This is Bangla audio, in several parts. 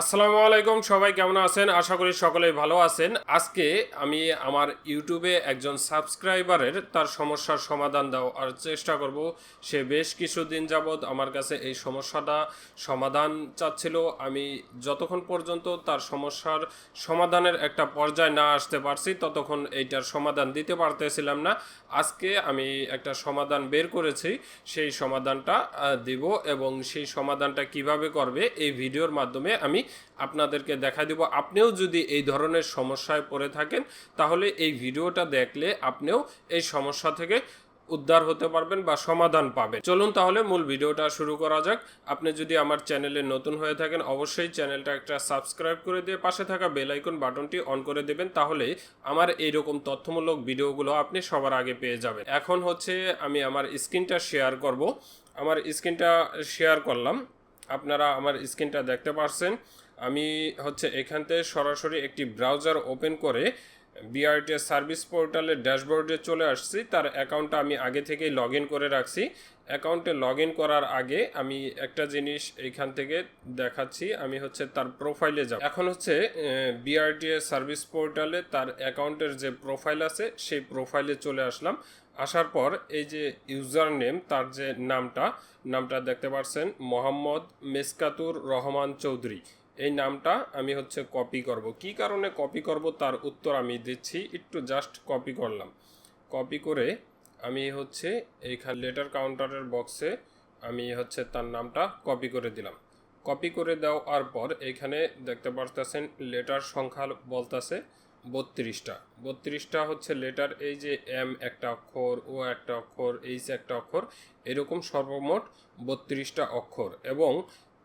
আসসালামু আলাইকুম, সবাই কেমন আছেন? আশা করি সকলেই ভালো আছেন। আজকে আমি আমার ইউটিউবে একজন সাবস্ক্রাইবারের তার সমস্যার সমাধান দেওয়ার চেষ্টা করব। সে বেশ কিছুদিন যাবৎ আমার কাছে এই সমস্যাটা সমাধান চাচ্ছিল। আমি যতক্ষণ পর্যন্ত তার সমস্যার সমাধানের একটা পর্যায়ে না আসতে পারছি, ততক্ষণ এইটার সমাধান দিতে পারতেছিলাম না। আজকে আমি একটা সমাধান বের করেছি, সেই সমাধানটা দিব এবং সেই সমাধানটা কীভাবে করবে এই ভিডিওর মাধ্যমে আমি আপনাদেরকে দেখা দিব। আপনিও যদি এই ধরনের সমস্যায় পড়ে থাকেন, তাহলে এই ভিডিওটা দেখলে আপনিও এই সমস্যা থেকে উদ্ধার হতে পারবেন বা সমাধান পাবেন। চলুন তাহলে মূল ভিডিওটা শুরু করা যাক। আপনি যদি আমার চ্যানেলে নতুন হয়ে থাকেন, অবশ্যই চ্যানেলটা একটা সাবস্ক্রাইব করে দিয়ে পাশে থাকা বেল আইকন বাটনটি অন করে দেবেন, তাহলে আমার এইরকম তথ্যমূলক ভিডিওগুলো আপনি সবার আগে পেয়ে যাবেন। এখন হচ্ছে আমি আমার স্ক্রিনটা শেয়ার করব। আমার স্ক্রিনটা শেয়ার করলাম। আপনারা আমার স্ক্রিনটা দেখতে পারছেন। আমি হচ্ছে এখান থেকে সরাসরি একটি ব্রাউজার ওপেন করে বিআরটি সার্ভিস পোর্টালের ড্যাশবোর্ডে চলে আসছি। তার অ্যাকাউন্টটা আমি আগে থেকেই লগ করে রাখছি। অ্যাকাউন্টে লগ করার আগে আমি একটা জিনিস এইখান থেকে দেখাচ্ছি। আমি হচ্ছে তার প্রোফাইলে যাব। এখন হচ্ছে বিআরটিএ সার্ভিস পোর্টালে তার অ্যাকাউন্টের যে প্রোফাইল আছে, সেই প্রোফাইলে চলে আসলাম। আসার পর এই যে ইউজার নেম তার যে নামটা নামটা দেখতে পাচ্ছেন মোহাম্মদ মেসকাতুর রহমান চৌধুরী। এই নামটা আমি হচ্ছে কপি করব। কি কারণে কপি করব? তার উত্তর আমি দিচ্ছি। একটু জাস্ট কপি করলাম। কপি করে আমি হচ্ছে এইখানে লেটার কাউন্টারের বক্সে আমি হচ্ছে তার নামটা কপি করে দিলাম। কপি করে দেওয়ার পর এখানে দেখতে পারতেছেন লেটার সংখ্যা বলতেছে। বত্রিশটা। বত্রিশটা হচ্ছে লেটার এই যে এম একটা অক্ষর ও একটা অক্ষর এইচ একটা অক্ষর, এরকম সর্বমোট বত্রিশটা অক্ষর। এবং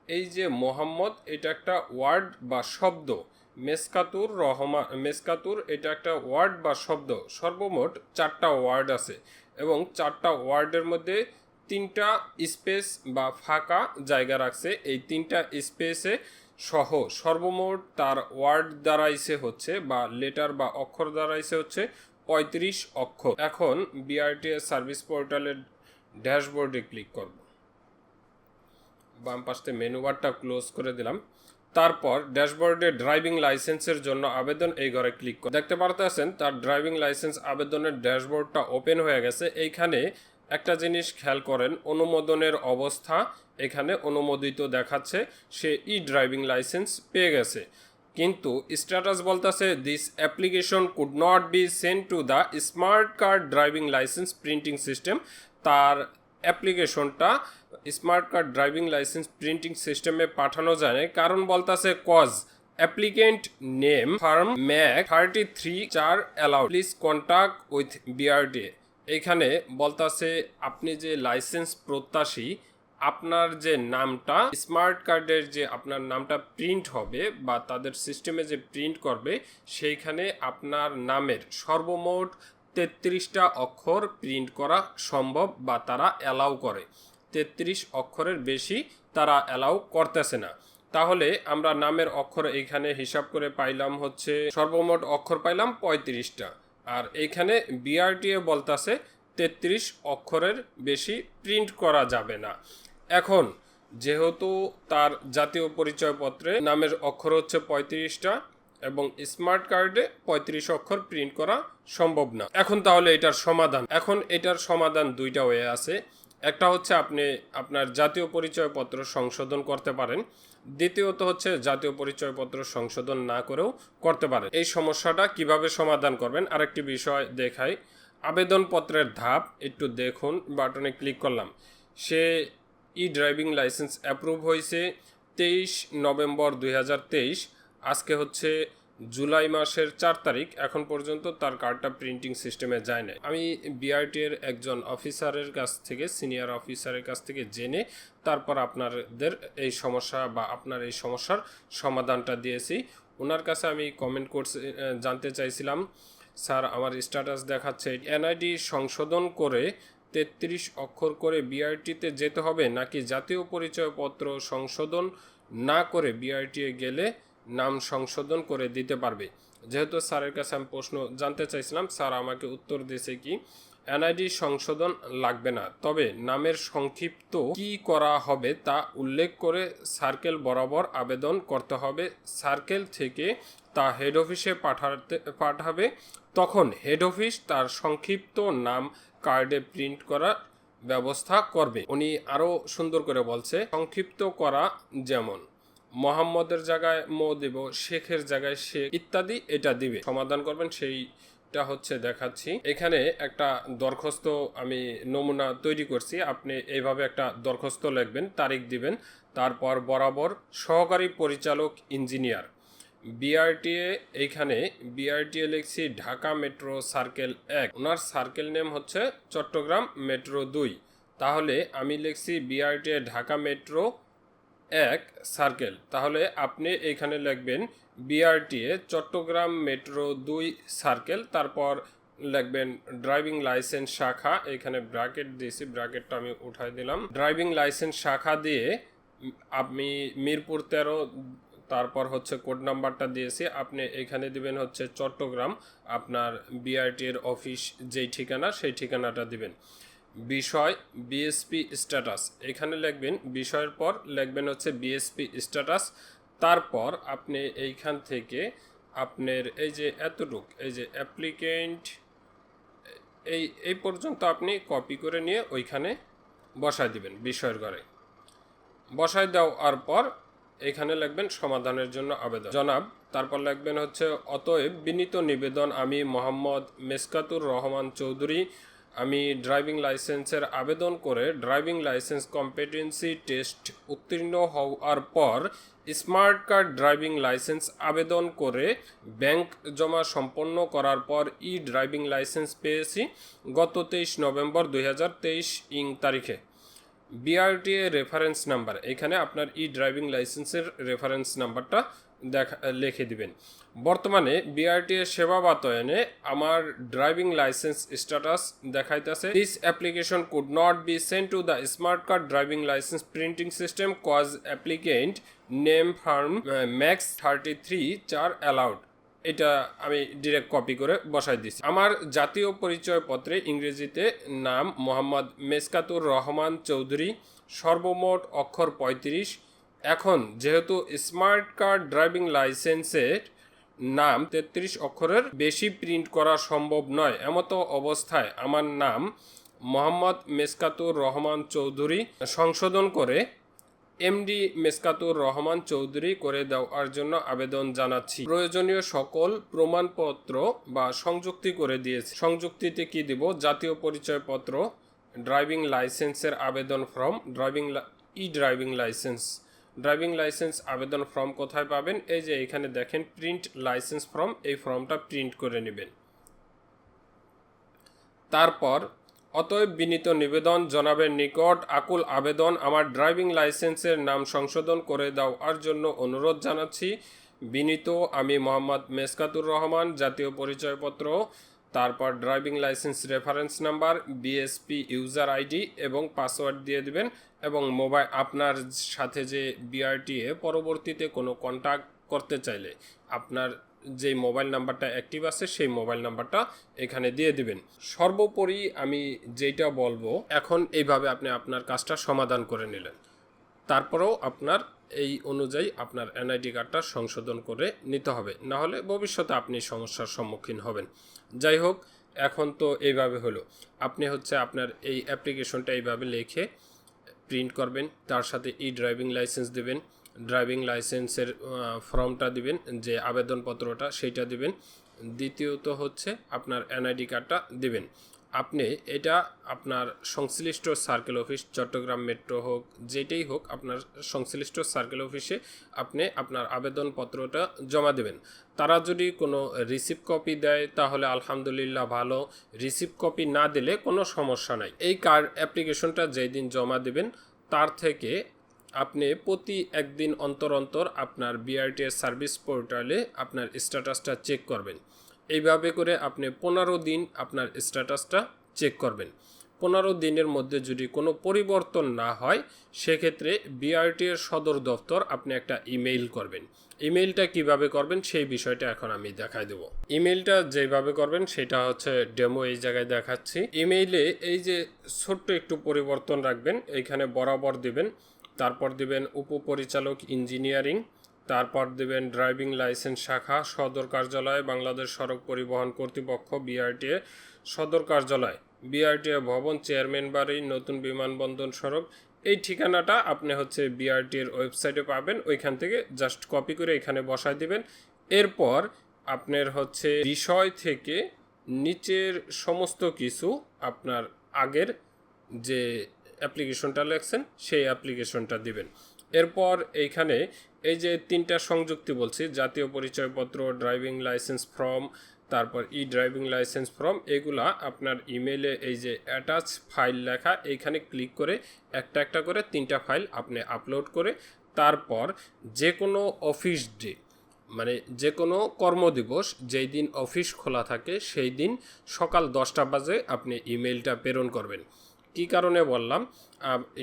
এই যে মোহাম্মদ, এটা একটা ওয়ার্ড বা শব্দ। মেসকাতুর রহমা, মেসকাতুর এটা একটা ওয়ার্ড বা শব্দ। সর্বমোট চারটা ওয়ার্ড আছে। এবং চারটা ওয়ার্ডের মধ্যে তিনটা স্পেস বা ফাঁকা জায়গা রাখছে। এই তিনটা স্পেসে সহ সর্বমোট তার ওয়ার্ড দাঁড়াইছে হচ্ছে বা লেটার বা অক্ষর দাঁড়াইছে হচ্ছে পঁয়ত্রিশ অক্ষর। এখন বিআরটিএস সার্ভিস পোর্টালের ড্যাশবোর্ডে ক্লিক করব। বাম পাশে মেনু বারটা ক্লোজ করে দিলাম। তারপর ড্যাশবোর্ডে ড্রাইভিং লাইসেন্সের জন্য আবেদন এই ঘরে ক্লিক করে দেখতে পারতেছেন, তার ড্রাইভিং লাইসেন্স আবেদনের ড্যাশবোর্ডটা ওপেন হয়ে গেছে। এইখানে একটা জিনিস খেয়াল করেন, অনুমোদনের অবস্থা এখানে অনুমোদিত দেখাচ্ছে সে ই ড্রাইভিং লাইসেন্স পেয়ে গেছে। কিন্তু স্ট্যাটাস বলতেছে this application could not be send to the smart card driving licence printing system তার অ্যাপ্লিকেশনটা smart card driving licence printing সিস্টেমে পাঠানো যায় না কারণ বলতেছে cause applicant name form max thirty three char allowed please contact with BRD এখানে বলতাছে, আপনি যে লাইসেন্স প্রত্যাশী আপনার যে নামটা স্মার্ট কার্ডের যে আপনার নামটা প্রিন্ট হবে বা তাদের সিস্টেমে যে প্রিন্ট করবে, সেইখানে আপনার নামের সর্বমোট তেত্রিশটা অক্ষর প্রিন্ট করা সম্ভব বা তারা অ্যালাউ করে। তেত্রিশ অক্ষরের বেশি তারা অ্যালাউ করতেছে না। তাহলে আমরা নামের অক্ষর এইখানে হিসাব করে পাইলাম হচ্ছে, সর্বমোট অক্ষর পাইলাম পঁয়ত্রিশটা। আর এইখানে বিআরটিএ বলতাছে, তেত্রিশ অক্ষরের বেশি প্রিন্ট করা যাবে না। এখন যেহেতু তার জাতীয় পরিচয়পত্রে নামের অক্ষর হচ্ছে পঁয়ত্রিশটা এবং স্মার্ট কার্ডে পঁয়ত্রিশ অক্ষর প্রিন্ট করা সম্ভব না। এখন তাহলে এটার সমাধান। এখন এটার সমাধান দুইটা ওয়ে আছে। একটা হচ্ছে আপনি আপনার জাতীয় পরিচয়পত্র সংশোধন করতে পারেন। দ্বিতীয়ত হচ্ছে জাতীয় পরিচয়পত্র সংশোধন না করেও করতে পারেন। এই সমস্যাটা কীভাবে সমাধান করবেন? আরেকটি বিষয় দেখাই। আবেদনপত্রের ধাপ একটু দেখুন, বাটনে ক্লিক করলাম। সে ই ড্রাইভিং লাইসেন্স অ্যাপ্রুভ হয়েছে তেইশ নভেম্বর দুই হাজার তেইশ। আজকে হচ্ছে জুলাই মাসের চার তারিখ। এখন পর্যন্ত তার কার্ডটা প্রিন্টিং সিস্টেমে যায় না আমি বিআরটি এর একজন অফিসারের কাছ থেকে, সিনিয়র অফিসারের কাছ থেকে জেনে তারপর আপনাদের এই সমস্যা বা আপনার এই সমস্যার সমাধানটা দিয়েছি। ওনার কাছে আমি কমেন্ট করছি জানতে চাইছিলাম, স্যার, আমার স্ট্যাটাস দেখাচ্ছে। এনআইডি সংশোধন করে তেত্রিশ অক্ষর করে বিআরটিতে যেতে হবে, নাকি জাতীয় পরিচয়পত্র সংশোধন না করে বিআরটিএ গেলে নাম সংশোধন করে দিতে পারবে? যেহেতু স্যারের কাছে আমি প্রশ্ন জানতে চাইছিলাম, স্যার আমাকে উত্তর দিয়েছে কি, এনআইডি সংশোধন লাগবে না। তবে নামের সংক্ষিপ্ত কি করা হবে তা উল্লেখ করে সার্কেল বরাবর আবেদন করতে হবে। সার্কেল থেকে তা হেড অফিসে পাঠাতে, পাঠাবে। তখন হেড অফিস তার সংক্ষিপ্ত নাম কার্ডে প্রিন্ট করা ব্যবস্থা করবে। উনি আরও সুন্দর করে বলছে, সংক্ষিপ্ত করা যেমন, মোহাম্মদের জায়গায় মো দেব, শেখের জায়গায় শেখ ইত্যাদি, এটা দিবে। সমাধান করবেন, সেইটা হচ্ছে দেখাচ্ছি। এখানে একটা দরখাস্ত আমি নমুনা তৈরি করছি, আপনি এইভাবে একটা দরখাস্ত লিখবেন, তারিখ দিবেন, তারপর বরাবর সহকারী পরিচালক, ইঞ্জিনিয়ার। বিআরটিএ, এইখানে বিআরটিএ লিখছি ঢাকা মেট্রো সার্কেল এক। ওনার সার্কেল নেম হচ্ছে চট্টগ্রাম মেট্রো দুই। তাহলে আমি লিখছি বিআরটিএ ঢাকা মেট্রো এক সার্কেল। তাহলে আপনি এখানে লিখবেন বিআরটিএ চট্টগ্রাম মেট্রো দুই সার্কেল। তারপর লিখবেন ড্রাইভিং লাইসেন্স শাখা। এখানে ব্র্যাকেট দিয়েছি, ব্র্যাকেটটা আমি উঠাই দিলাম। ড্রাইভিং লাইসেন্স শাখা দিয়ে আমি মিরপুর তেরো তারপর হচ্ছে কোড নাম্বারটা দিয়েছি। আপনি এখানে দিবেন হচ্ছে চট্টগ্রাম, আপনার বিআরটি এর অফিস যেই ঠিকানা সেই ঠিকানাটা দিবেন। বিষয় বিএসপি স্ট্যাটাস এখানে লিখবেন, বিষয়ের পর লিখবেন হচ্ছে বিএসপি স্ট্যাটাস তারপর আপনি এইখান থেকে আপনার এই যে এতটুক, এই যে অ্যাপ্লিকেন্ট এই এই পর্যন্ত আপনি কপি করে নিয়ে ওইখানে বসায় দিবেন, বিষয়ের ঘরে। বসায় দেওয়ার পর এখানে লিখবেন সমাধানের জন্য আবেদন। জনাব, তারপর লিখবেন হচ্ছে, অতএব বিনীত নিবেদন আমি মোহাম্মদ মেসকাতুর রহমান চৌধুরী, আমি ড্রাইভিং লাইসেন্সের আবেদন করে ড্রাইভিং লাইসেন্স কম্পিটেন্সি টেস্ট উত্তীর্ণ হওয়ার পর স্মার্ট কার্ড ড্রাইভিং লাইসেন্স আবেদন করে ব্যাংক জমা সম্পন্ন করার পর ই ড্রাইভিং লাইসেন্স পেয়েছি গত তেইশ নভেম্বর দুই হাজার তেইশ ইং তারিখে। বিআরটিএ রেফারেন্স নাম্বার এখানে আপনার ই ড্রাইভিং লাইসেন্সের রেফারেন্স নাম্বারটা দেখা, লিখে দিবেন। বর্তমানে বিআরটিএ সেবা বাতায়নে আমার ড্রাইভিং লাইসেন্স স্ট্যাটাস দেখাইতেছে। This application could not be sent to the smart card driving licence printing system cause applicant name form max thirty three char allowed এটা আমি ডিরেক্ট কপি করে বসাই দিছি। আমার জাতীয় পরিচয়পত্রে ইংরেজিতে নাম মোহাম্মদ মেসকাতুর রহমান চৌধুরী, সর্বমোট অক্ষর পঁয়ত্রিশ। এখন যেহেতু স্মার্ট কার্ড ড্রাইভিং লাইসেন্সের নাম তেত্রিশ অক্ষরের বেশি প্রিন্ট করা সম্ভব নয়, এমতো অবস্থায় আমার নাম মোহাম্মদ মেসকাতুর রহমান চৌধুরী সংশোধন করে এমডি মেসকাতুর রহমান চৌধুরী করে দেওয়ার জন্য আবেদন জানাচ্ছি। প্রয়োজনীয় সকল প্রমাণপত্র বা সংযুক্তি করে দিয়েছি। সংযুক্তিতে কি দিব? জাতীয় পরিচয়পত্র, ড্রাইভিং লাইসেন্সের আবেদন form, driving e driving licence. Driving licence আবেদন ফর্ম কোথায় পাবেন? এই যে এখানে দেখেন, প্রিন্ট লাইসেন্স ফর্ম, এই ফর্মটা প্রিন্ট করে নেবেন। তারপর অতএব বিনীত নিবেদন, জনাবের নিকট আকুল আবেদন, আমার ড্রাইভিং লাইসেন্সের নাম সংশোধন করে দেওয়ার জন্য অনুরোধ জানাচ্ছি, বিনীত আমি মোহাম্মদ মেসকাতুর রহমান, জাতীয় পরিচয়পত্র, তারপর driving licence reference number BSP user ID এবং পাসওয়ার্ড দিয়ে দিবেন এবং মোবাইল আপনার সাথে যে বিআরটিএ পরবর্তীতে কোনো কন্ট্যাক্ট করতে চাইলে, আপনার যে মোবাইল নাম্বারটা অ্যাক্টিভ আছে, সেই মোবাইল নাম্বারটা এখানে দিয়ে দিবেন। সর্বোপরি আমি যেটা বলব, এখন এইভাবে আপনি আপনার কাজটা সমাধান করে নিলেন। তারপরেও আপনার এই অনুযায়ী আপনার এনআইডি কার্ডটা সংশোধন করে নিতে হবে। না হলে ভবিষ্যতে আপনি সমস্যার সম্মুখীন হবেন। যাই হোক, এখন তো এইভাবে হলো। আপনি হচ্ছে আপনার এই অ্যাপ্লিকেশনটা এইভাবে লিখে প্রিন্ট করবেন, তার সাথে ই ড্রাইভিং লাইসেন্স দেবেন। ড্রাইভিং লাইসেন্সের ফর্মটা দিবেন, যে আবেদনপত্রটা সেইটা দিবেন। দ্বিতীয়ত হচ্ছে আপনার এনআইডি কার্ডটা দিবেন। আপনি এটা আপনার সংশ্লিষ্ট সার্কেল অফিস চট্টগ্রাম মেট্রো হোক, যেটাই হোক, আপনার সংশ্লিষ্ট সার্কেল অফিসে আপনি আপনার আবেদনপত্রটা জমা দেবেন। তারা যদি কোনো রিসিভ কপি দেয়, তাহলে আলহামদুলিল্লাহ ভালো। রিসিভ কপি না দিলে কোনো সমস্যা নাই। এই কার্ড অ্যাপ্লিকেশনটা যেই দিন জমা দেবেন, তার থেকে আপনি প্রতি একদিন অন্তর অন্তর আপনার বিআরটিএস সার্ভিস পোর্টালে আপনার স্ট্যাটাসটা চেক করবেন। এইভাবে করে আপনি পনেরো দিন আপনার স্ট্যাটাসটা চেক করবেন। পনেরো দিনের মধ্যে যদি কোনো পরিবর্তন না হয়, সেক্ষেত্রে বিআরটি এর সদর দপ্তর আপনি একটা ইমেইল করবেন। ইমেইলটা কীভাবে করবেন সেই বিষয়টা এখন আমি দেখাই দেবো। ইমেইলটা যেভাবে করবেন সেটা হচ্ছে ডেমো এই জায়গায় দেখাচ্ছি। ইমেইলে এই যে ছোট্ট একটু পরিবর্তন রাখবেন, এইখানে বরাবর দিবেন। তারপর দিবেন উপপরিচালক ইঞ্জিনিয়ারিং, তারপর দেবেন ড্রাইভিং লাইসেন্স শাখা, সদর কার্যালয়, বাংলাদেশ সড়ক পরিবহন কর্তৃপক্ষ, বিআরটিএ। সদর কার্যালয়, বিআরটিএ ভবন, চেয়ারম্যান বাড়ি, নতুন বিমানবন্দর সড়ক। এই ঠিকানাটা আপনি হচ্ছে বিআরটি এর ওয়েবসাইটে পাবেন। ওইখান থেকে জাস্ট কপি করে এখানে বসায় দিবেন। এরপর আপনার হচ্ছে বিষয় থেকে নিচের সমস্ত কিছু আপনার আগের যে অ্যাপ্লিকেশনটা লেখছেন, সেই অ্যাপ্লিকেশনটা দিবেন। এরপর এইখানে এই যে তিনটা সংযুক্তি বলছি, জাতীয় পরিচয়পত্র, ড্রাইভিং লাইসেন্স ফর্ম, তারপর ই ড্রাইভিং লাইসেন্স ফর্ম, এগুলা আপনার ইমেলে এই যে অ্যাটাচ ফাইল লেখা, এইখানে ক্লিক করে একটা একটা করে তিনটা ফাইল আপনি আপলোড করে তারপর যে কোনো অফিস ডে মানে যে কোনো কর্মদিবস যেই দিন অফিস খোলা থাকে, সেই দিন সকাল দশটা বাজে আপনি ইমেলটা প্রেরণ করবেন। কী কারণে বললাম?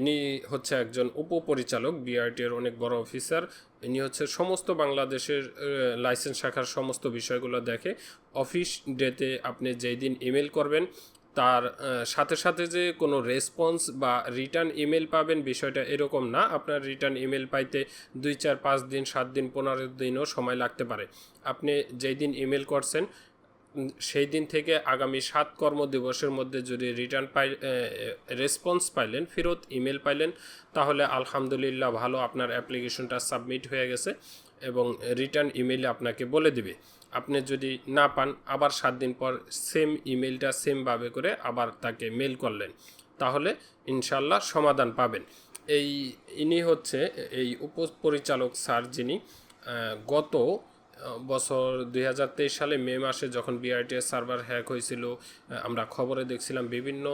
ইনি হচ্ছে একজন উপপরিচালক বিআরটি এর অনেক বড় অফিসার। ইনি হচ্ছে সমস্ত বাংলাদেশের লাইসেন্স শাখার সমস্ত বিষয়গুলো দেখে। অফিস ডেতে আপনি যেই দিন ইমেল করবেন, তার সাথে সাথে যে কোনো রেসপন্স বা রিটার্ন ইমেল পাবেন বিষয়টা এরকম না। আপনার রিটার্ন ইমেল পাইতে দুই, চার, পাঁচ দিন, সাত দিন, পনেরো দিনও সময় লাগতে পারে। আপনি যেই দিন ইমেল করছেন সেই দিন থেকে আগামী সাত কর্মদিবসের মধ্যে যদি রিটার্ন পাই রেসপন্স পাইলেন, ফেরত ইমেল পাইলেন, তাহলে আলহামদুলিল্লাহ ভালো আপনার অ্যাপ্লিকেশনটা সাবমিট হয়ে গেছে এবং রিটার্ন ইমেইলে আপনাকে বলে দিবে। আপনি যদি না পান, আবার সাত দিন পর সেম ইমেলটা সেমভাবে করে আবার তাকে মেল করলেন, তাহলে ইনশাল্লাহ সমাধান পাবেন। এই ইনি হচ্ছে এই উপপরিচালক স্যার যিনি গত বছর দুই হাজার তেইশ সালে মে মাসে যখন বিআরটিএস সার্ভার হ্যাক হয়েছিল আমরা খবরে দেখছিলাম বিভিন্ন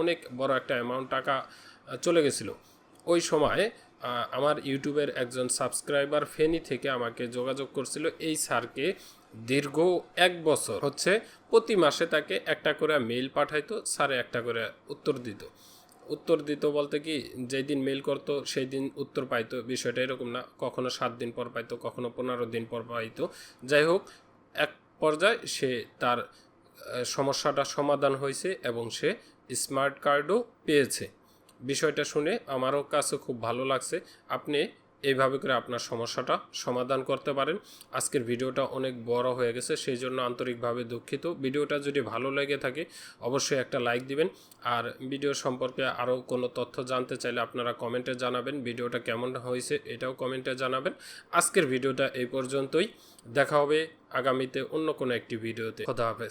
অনেক বড় একটা অ্যামাউন্ট টাকা চলে গেছিল। ওই সময় আমার ইউটিউবের একজন সাবস্ক্রাইবার ফেনি থেকে আমাকে যোগাযোগ করছিল। এই স্যারকে দীর্ঘ এক বছর হচ্ছে প্রতি মাসে তাকে একটা করে মেইল পাঠাইতো, স্যারে একটা করে উত্তর দিত। উত্তর দিত বলতে কি, যেই দিন মেল করতো, সেই দিন উত্তর পাইতো। বিষয়টা এরকম না, কখনো সাত দিন পর পাইতো, কখনো পনেরো দিন পর পাইতো। যাই হোক, এক পর্যায়ে সে তার সমস্যাটা সমাধান হয়েছে এবং সে স্মার্ট কার্ডও পেয়েছে। বিষয়টা শুনে আমারও কাছে খুব ভালো লাগছে। আপনি এইভাবে করে আপনার সমস্যাটা সমাধান করতে পারেন। আজকের ভিডিওটা অনেক বড় হয়ে গেছে, সেই জন্য আন্তরিকভাবে দুঃখিত। ভিডিওটা যদি ভালো লেগে থাকে, অবশ্যই একটা লাইক দিবেন। আর ভিডিও সম্পর্কে আরও কোনো তথ্য জানতে চাইলে আপনারা কমেন্টে জানাবেন, ভিডিওটা কেমন হয়েছে এটাও কমেন্টে জানাবেন। আজকের ভিডিওটা এই পর্যন্তই। দেখা হবে আগামীতে অন্য কোনো একটি ভিডিওতে। খোদা হাফেজ।